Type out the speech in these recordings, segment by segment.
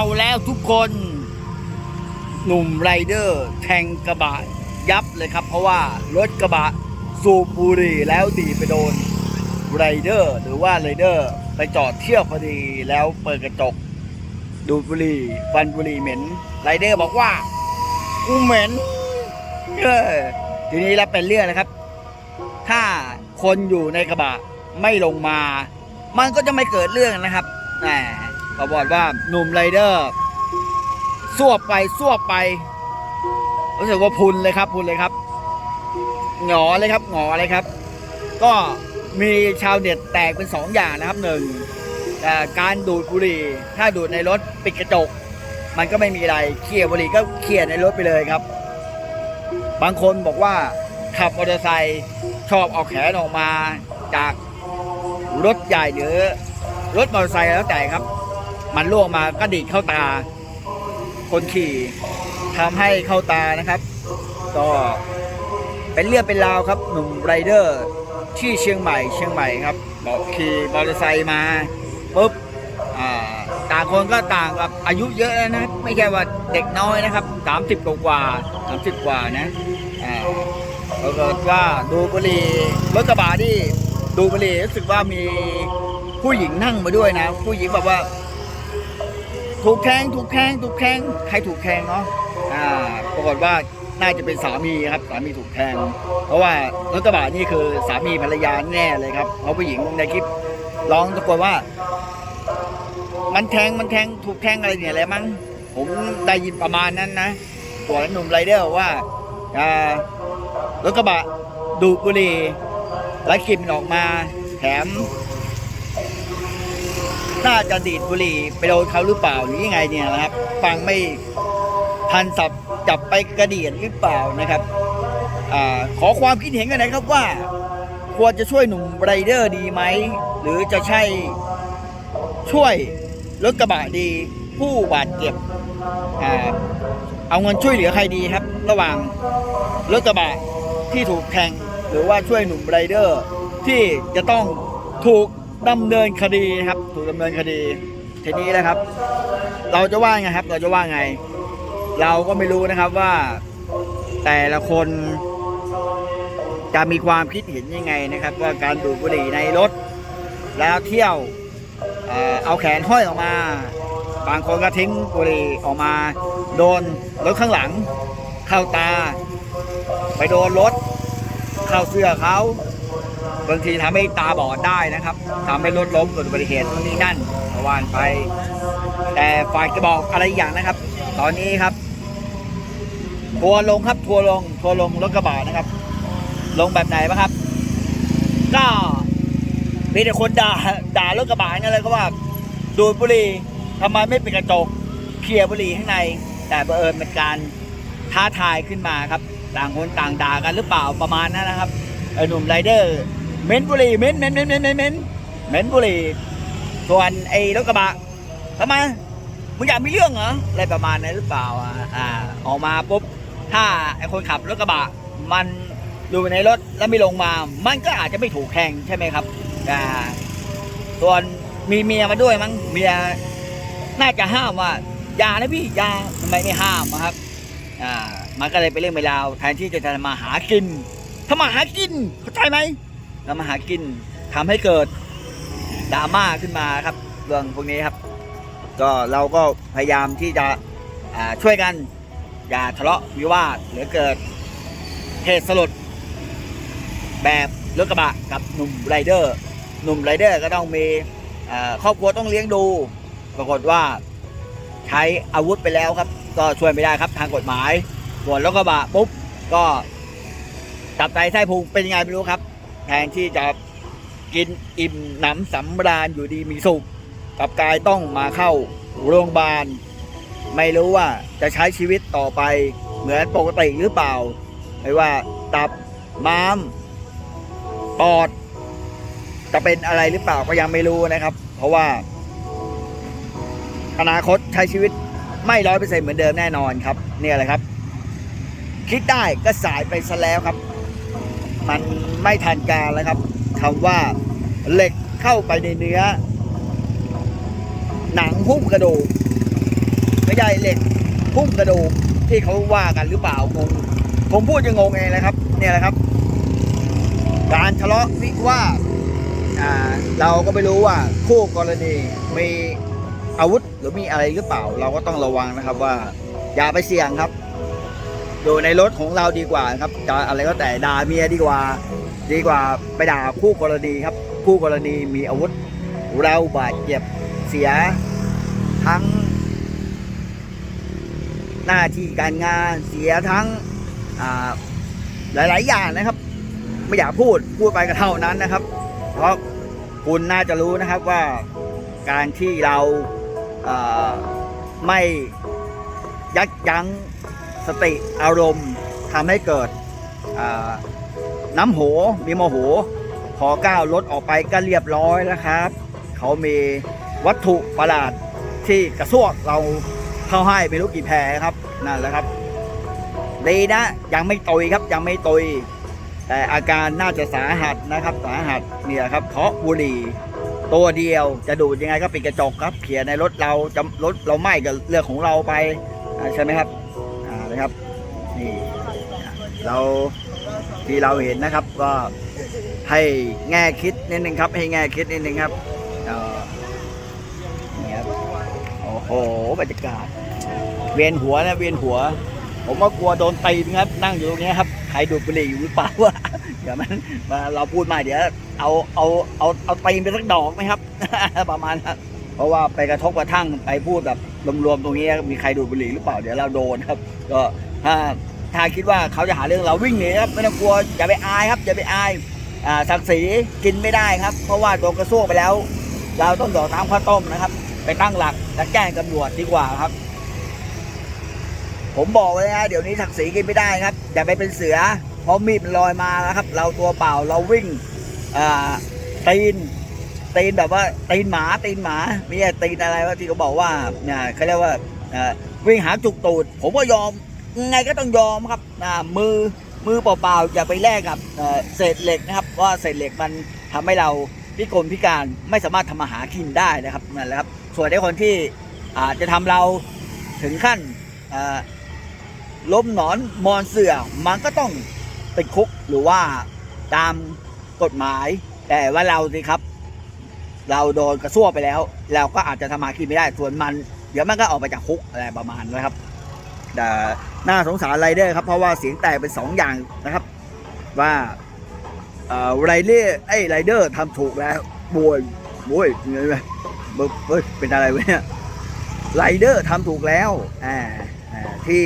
เอาแล้วทุกคน หนุ่มไรเดอร์แทงกระบะยับเลยครับ เพราะว่ารถกระบะสูบบุหรี่แล้วดีไปโดนไรเดอร์หรือว่าไรเดอร์ไปจอดเที่ยวพอดีแล้วเปิดกระจก ดูบุหรี่ฟันบุหรี่เหม็นไรเดอร์บอกว่ากูเหม็นเออทีนี้แล้วเป็นเรื่องนะครับ ถ้าคนอยู่ในกระบะไม่ลงมา มันก็จะไม่เกิดเรื่องนะครับแหม เขาบอกว่าหนุ่มไรเดอร์สวบไปสวบไปรู้สึกว่าพุนเลยครับ พุนเลยครับหงอเลยครับหงอเลยครับ ก็มีชาวเน็ตแตกเป็นสองอย่างนะครับหนึ่งการดูดบุหรี่ ถ้าดูดในรถปิดกระจก มันก็ไม่มีอะไรเคลียร์บุหรี่ก็เคลียร์ในรถไปเลยครับ บางคนบอกว่าขับมอเตอร์ไซค์ชอบเอาแขนออกมาจากรถใหญ่หรือรถมอเตอร์ไซค์แล้วแต่ครับ มันล่วงมาก็ดีดเข้าตา คนขี่ทำให้เข้าตานะครับ ก็เป็นเรื่องเป็นราวครับ หนุ่มไรเดอร์ที่เชียงใหม่ เชียงใหม่ครับบอกขี่มอเตอร์ไซค์มาปุ๊บต่างคนก็ต่างกับอายุเยอะนะไม่ใช่ว่าเด็กน้อยนะครับ 30 กว่ากว่า30กว่านะอ่าแล้วก็ว่าดูบุรีรถกระบะที่ดูบุรีรู้สึกว่ามีผู้หญิงนั่งมาด้วยนะ ผู้หญิงแบบว่า ถูกแทงถูกแทงถูกแทงใครถูกแทงเนาะอ่าปรากฏว่าน่าจะเป็นสามีครับสามีถูกแทง เพราะว่ารถกระบะนี่คือสามีภรรยาแน่เลยครับเพราะผู้หญิงในคลิปร้องตะโกนว่า มันแทงมันแทงถูกแทงอะไรเนี่ยแหละมั้งผมได้ยินประมาณนั้นนะตัวหนุ่มไรเดอร์ว่ารถกระบะดูดบุหรี่แล้วกลิ่นออกมา แถม น่าจะดีดบุหรี่ไปโดนเขาหรือเปล่าหรือยังไงเนี่ยนะครับ ฟังไม่ทันสับจับไปกระเดียดหรือเปล่านะครับอขอความคิดเห็นกันหนะครับว่า ควรจะช่วยหนุ่มไรเดอร์ดีไหม หรือจะใช่ช่วยรถกระบะดี ผู้บาดเจ็บอเอาเงินช่วยเหลือใครดีครับ ระหว่างรถกระบะที่ถูกแทงหรือว่าช่วยหนุ่มไรเดอร์ที่จะต้องถูก ดำเนินคดีนะครับ ถูกดำเนินคดีทีนี้นะครับ เราจะว่าไงครับ เราจะว่าไง เราก็ไม่รู้นะครับว่าแต่ละคนจะมีความคิดเห็นยังไงนะครับ ว่าการดูดบุหรี่ในรถ แล้วเที่ยวเอ่อเอาแขนห้อยออกมา บางคนก็ทิ้งบุหรี่ออกมา โดนรถข้างหลัง เข้าตา ไปโดนรถ เข้าเสื้อเขา บางทีทำให้ตาบอดได้นะครับทำให้รถล้มเกิดอุบัติเหตุนู่นนี่นั่นประวานไป แต่ฝ่ายกระบอกอะไรอย่างนะครับ ตอนนี้ครับ ทัวร์ลงครับ ทัวร์ลง ทัวร์ลงรถกระบะนะครับ ลงแบบไหนบ้างครับ ก็มีแต่คนด่าด่ารถกระบะนั่นเลยก็ว่าดูดบุหรี่ทำไมไม่เป็นกระจกเคลียร์บุหรี่ข้างใน แต่บังเอิญเป็นการท้าทายขึ้นมาครับ ต่างคนต่างด่ากันหรือเปล่าประมาณนั้นนะครับไอ้หนุ่มไรเดอร์ เหม็นบุหรี่เหม็นเหม็นเหม็นเหม็นเหม็นเหม็นเม็นบุหรี่ส่วนไอ้รถกระบะทำไมมึงอยากมีเรื่องเหรออะไรประมาณนั้นหรือเปล่าอ่าออกมาปุ๊บถ้าไอ้คนขับรถกระบะ มันอยู่ในรถแล้วไม่ลงมา มันก็อาจจะไม่ถูกแข่งใช่ไหมครับอ่าส่วนมีเมียมาด้วยมั้งเมียน่าจะห้ามว่าอย่านะพี่อย่าทำไมไม่ห้ามอะครับอ่ามันก็เลยเป็นเรื่องเวลาวแทนที่จะทำมาหากินทำมาหากินเข้าใจไหม ทำมาหากินทำให้เกิดดราม่าขึ้นมาครับเรื่องพวกนี้ครับ ก็เราก็พยายามที่จะช่วยกัน อย่าทะเลาะวิวาทหรือเกิดเหตุสลดแบบรถกระบะกับหนุ่มไรเดอร์หนุ่มไรเดอร์ก็ต้องมีครอบครัวต้องเลี้ยงดู ปรากฏว่าใช้อาวุธไปแล้วครับ ก็ช่วยไม่ได้ครับทางกฎหมายส่วนรถกระบะปุ๊บก็ตับไตไส้พุงเป็นยังไงไม่รู้ครับ แทนที่จะกินอิ่มหนำสำราญอยู่ดีมีสุขกับกายต้องมาเข้าโรงพยาบาล ไม่รู้ว่าจะใช้ชีวิตต่อไปเหมือนปกติหรือเปล่า ไม่ว่าตับม้าม ปอด จะเป็นอะไรหรือเปล่าก็ยังไม่รู้นะครับ เพราะว่า อนาคตใช้ชีวิตไม่ร้อยเปอร์เซ็นต์เหมือนเดิมแน่นอนครับ เนี่ยแหละครับ คิดได้ก็สายไปซะแล้วครับ มัน ไม่ทันการแล้วครับคำว่าเหล็กเข้าไปในเนื้อ หนังหุ้มกระดูกไม่ใช่เหล็กพุ่มกระดูกที่เขาว่ากันหรือเปล่างงผมพูดจะงงเองนะครับ เนี่ยแหละครับ การทะเลาะวิวาทอ่าเราก็ไม่รู้ว่าคู่กรณีมีอาวุธหรือมีอะไรหรือเปล่า เราก็ต้องระวังนะครับว่า อย่าไปเสี่ยงครับอยู่ในรถของเราดีกว่าครับจะอะไรก็แต่ด่าเมียดีกว่า ดีกว่าไปด่าคู่กรณีครับ คู่กรณีมีอาวุธ เราบาดเจ็บเสียทั้ง หน้าที่การงานเสียทั้งอ่าหลาย ๆ อย่างนะครับ ไม่อยากพูดพูดไปก็เท่านั้นนะครับ เพราะคุณน่าจะรู้นะครับว่าการที่เราไม่ยักยั้งสติอารมณ์ทำให้เกิด น้ำโหมีโมโห พอก้าวรถออกไปก็เรียบร้อยแล้วครับ เขามีวัตถุประหลาดที่กระซวกเราเข้าให้ไม่รู้กี่แผลครับนั่นแหละครับ ดีนะยังไม่ตุยครับยังไม่ตุย แต่อาการน่าจะสาหัสนะครับ สาหัสเนี่ยครับเพราะบุหรี่ตัวเดียวจะดูดยังไงก็ปิดกระจกครับเขียในรถเราจะรถเราไหม้กับเรื่องของเราไปใช่ไหมครับอ่านะครับนี่เรา ที่เราเห็นนะครับก็ให้แง่คิดนิดนึงครับ ให้แง่คิดนิดนึงครับนี่ครับโอ้โหบรรยากาศ เวียนหัวนะเวียนหัว ผมก็กลัวโดนตีนะครับ นั่งอยู่ตรงนี้ครับใครดูดบุหรี่อยู่หรือเปล่าวะเดี๋ยวมันมาเราพูดมาเดี๋ยวเอาเอาเอาเอาตีนไปสักดอกไหมครับ ประมาณนั้นเพราะว่าไปกระทบกระทั่งไปพูดแบบรวมๆตรงนี้มีใครดูดบุหรี่หรือเปล่าเดี๋ยวเราโดนครับ ก็ถ้า ถ้าคิดว่าเขาจะหาเรื่องเราวิ่งหนีครับไม่ต้องกลัวอย่าไปอายครับอย่าไปอายศักดิ์ศรีกินไม่ได้ครับ เพราะว่าโดนกระซวกไปแล้ว เราต้องดอกน้ำข้าวต้มนะครับ ไปตั้งหลักและแจ้งตำรวจดีกว่าครับ ผมบอกเลยนะเดี๋ยวนี้ศักดิ์ศรีกินไม่ได้ครับอย่าไปเป็นเสือ เพราะมีดมันลอยมาแล้วครับ เราตัวเปล่าเราวิ่งตีนตีนแบบว่าตีนหมาตีนหมาไม่ใช่ตีนอะไรว่าที่เขาบอกว่าเนี่ยเขาเรียกว่าวิ่งหาจุกตูด ผมก็ยอม ไงก็ต้องยอมครับมือมือเปล่าๆอย่าไปแลกกับเศษเหล็กนะครับว่าเศษเหล็กมันทำให้เราพิกลพิการไม่สามารถทำมาหากินได้นะครับนั่นแหละครับ ส่วนในคนที่อาจจะทำเราถึงขั้นล้มหนอนมอนเสือมันก็ต้องติดคุกหรือว่าตามกฎหมาย แต่ว่าเราสิครับ เราโดนกระซวกไปแล้ว เราก็อาจจะทำมากินไม่ได้ส่วนมัน เดี๋ยวมันก็ออกไปจากคุกอะไรประมาณนะครับ น่าสงสารไรเดอร์ครับ เพราะว่าเสียงแตกเป็นสองอย่างนะครับ ว่าไรเดอร์ไอ้ไรเดอร์ทำถูกแล้วบวยบวยเงยไปเฮ้ยเป็นอะไรวะเนี่ยไรเดอร์ทำถูกแล้วอ่าที่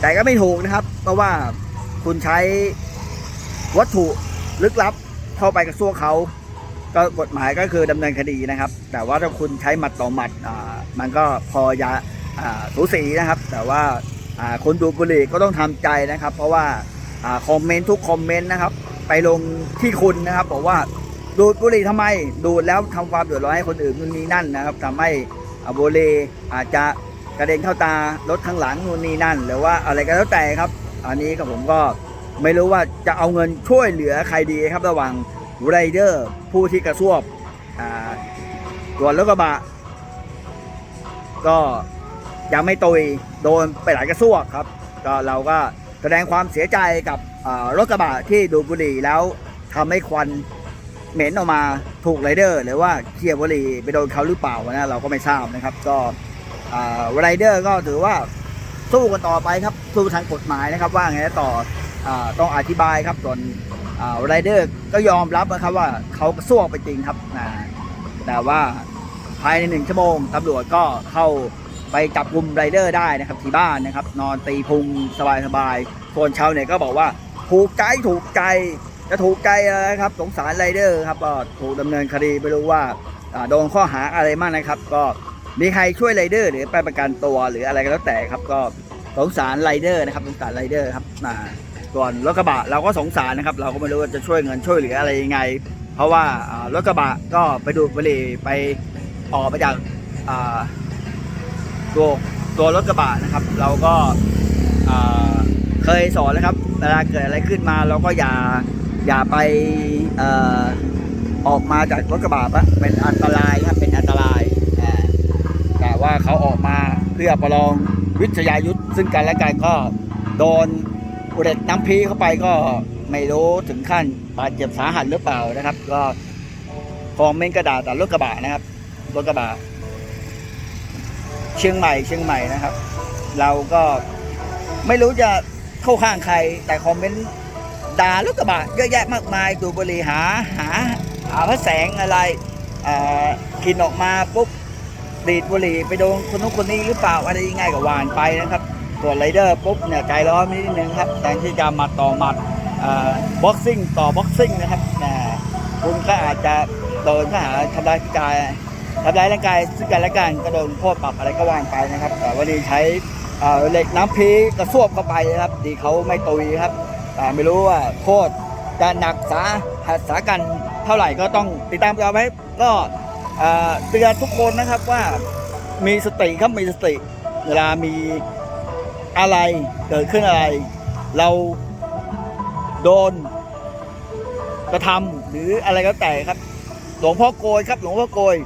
แต่ก็ไม่ถูกนะครับ เพราะว่าคุณใช้วัตถุลึกลับเข้าไปกระซวกเขาก็กฎหมายก็คือดำเนินคดีนะครับ แต่ว่าถ้าคุณใช้หมัดต่อหมัดอ่า มันก็พอยาสูสีนะครับ แต่ว่าคนดูบุหรี่ก็ต้องทำใจนะครับ เพราะว่าอคอมเมนต์ทุกคอมเมนต์นะครับ ไปลงที่คุณนะครับบอกว่าดูดบุหรี่ทำไมดูดแล้วทำความเดือดร้อนให้คนอื่นนู่นนี่นั่นนะครับทำให้อบุหรี่อาจจะกระเด็นเข้าตารถข้างหลังนู่นนี่นั่น หรือว่าอะไรก็แล้วแต่ครับ อันนี้กับผมก็ไม่รู้ว่าจะเอาเงินช่วยเหลือใครดีครับระหว่างไรเดอร์ผู้ที่กระซวบอ่าส่วนรถกระบะ ก็ยังไม่ตุยโดนไปหลายกระซวกครับ ก็เราก็แสดงความเสียใจกับรถกระบะที่ดูดบุหรี่แล้วทำให้ควันเหม็นออกมาถูกไรเดอร์หรือว่าเคียร์บุหรี่ไปโดนเขาหรือเปล่านะเราก็ไม่ทราบนะครับ ก็ไรเดอร์ก็ถือว่าสู้กันต่อไปครับสู้ทางกฎหมายนะครับ ว่าไงต่ออต้องอธิบายครับส่วนไรเดอร์ก็ยอมรับนะครับว่าเขาสู้ไปจริงครับแต่ว่า ภายในหนึ่งชั่วโมงตำรวจก็เข้าไปจับกลุ่มไรเดอร์ได้นะครับที่บ้านนะครับ นอนตีพุงสบายๆส่วนชาวเน็ตก็บอกว่าถูกใจถูกใจจะถูกใจอะไรครับสงสารไรเดอร์ครับก็ถูกดำเนินคดีไม่รู้ว่าโดนข้อหาอะไรมากนะครับ ก็มีใครช่วยไรเดอร์ หรือไปประกันตัวหรืออะไรก็แล้วแต่ครับ ก็สงสารไรเดอร์นะครับสงสารไรเดอร์ครับอ่าส่วนรถกระบะเราก็สงสารนะครับ เราก็ไม่รู้ว่าจะช่วยเงินช่วยเหลืออะไรยังไง เพราะว่าอ่ารถกระบะก็ไปดูดบุหรี่ไป ออกมาจากาตัวตัวรถกระบะนะครับ เราก็าเคยสอนนะครับเวลาเกิดอะไรขึ้นมาเราก็อย่าอย่าไปอออกมาจากรถกระบะปะเป็นอันตรายครับเป็นอันตรายอ่ว่าเขาออกมาเพื่อประลองวิทยายุทธซึ่งกันและกันก็โดนเหล็กน้ำพีเข้าไปก็ไม่รู้ถึงขั้นบาดเจ็บสาหัสหรือเปล่านะครับ ก็คอมเมนกระดาษแต่รถกระบะนะครับ รถกระบะเชียงใหม่เชียงใหม่นะครับ เราก็ไม่รู้จะเข้าข้างใคร แต่คอมเมนต์ด่ารถกระบะเยอะแยะมากมายดูบริหาหาหาพระแสงอะไรอ่ากินออกมาปุ๊บดีดบุหรี่ไปโดนคนนู้นคนนี้หรือเปล่าอะไรยังไงก็หวานไปนะครับส่วนไรเดอร์ปุ๊บเนี่ยใจร้อนนิดนึงครับแทนที่จะมัดต่อหมัดบ็อกซิ่งต่อบ็อกซิ่งนะครับคุณก็อาจจะโดนข้อหาทำร้ายร่างกาย ทำร้ายร่างกายซึ่งกันและกันก็โดนโทษปรับอะไรก็ว่านไปนะครับ แต่วันนี้ใช้เหล็กน้ำพีกระซวบเข้าไปนะครับดีเขาไม่ตุยครับแต่ไม่รู้ว่าโทษจะหนักสาหัสสากันเท่าไหร่ก็ต้องติดตามต่อไปก็เอ่อเตือนทุกคนนะครับว่ามีสติครับมีสติ เวลามีอะไรเกิดขึ้นอะไร เราโดนกระทำหรืออะไรก็แต่ครับ หลวงพ่อโกยครับ หลวงพ่อโกย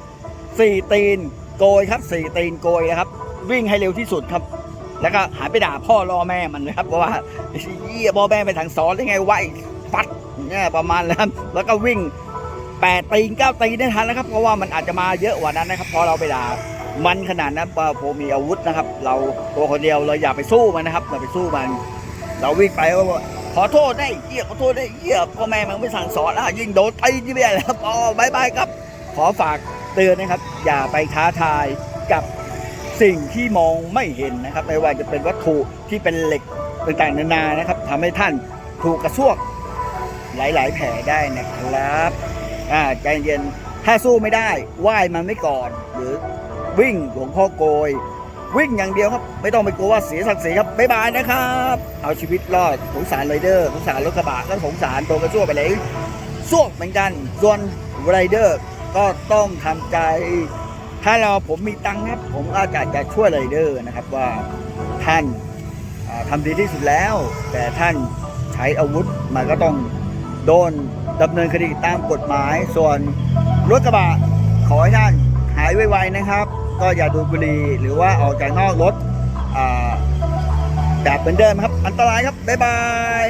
สี่ตีนโกยครับสี่ตีนโกยนะครับ วิ่งให้เร็วที่สุดครับ แล้วก็หายไปด่าพ่อรอแม่มันนะครับเพราะว่าเยี่ยพ่อแม่ไปทางสอนได้ไงวะไอ้ฟัดเนี่ยประมาณนั้นครับแล้วก็วิ่งแปดตีนเก้าตีนได้ทันนะครับ เพราะว่ามันอาจจะมาเยอะกว่านั้นนะครับ พอเราไปด่ามันขนาดนั้นว่าผมมีอาวุธนะครับ เราตัวคนเดียวเราอย่าไปสู้มันนะครับอย่าไปสู้มัน เราวิ่งไปก็ขอโทษได้เหี้ยขอโทษได้เหี้ยพ่อแม่มันไม่สั่งสอนอะยิ่งโดนตีที่ไม่ได้แล้วอ๋อบายบายครับ ขอฝาก เตือนนะครับ อย่าไปท้าทายกับสิ่งที่มองไม่เห็นนะครับ ไม่ว่าจะเป็นวัตถุที่เป็นเหล็กต่างๆนานานะครับทำให้ท่านถูกกระซวกหลาย ๆ แผลได้นะครับอ่าใจเย็นถ้าสู้ไม่ได้ไหว้มันไม่ก่อน หรือวิ่งหลวงพ่อโกย วิ่งอย่างเดียวครับ ไม่ต้องไปกลัวว่าเสียศักดิ์ศรีครับบ๊ายบายนะครับ เอาชีวิตรอดสงสารไรเดอร์สงสารรถกระบะก็สงสารตัวกระซั่วไปเลยซั่วเหมือนกันส่วนไรเดอร์ ก็ต้องทำใจ ถ้าเราผมมีตังค์ครับผมก็จะจะช่วยไรเดอร์นะครับว่าท่านาทำดีที่สุดแล้ว แต่ท่านใช้อาวุธมันก็ต้องโดนดำเนินคดีตามกฎหมาย ส่วนรถกระบะขอให้ท่านหายไวๆนะครับ ก็อย่าดูดบุหรี่หรือว่าออกจากนอกรถแบบเหมือนเดิมครับ อันตรายครับ บ๊ายบาย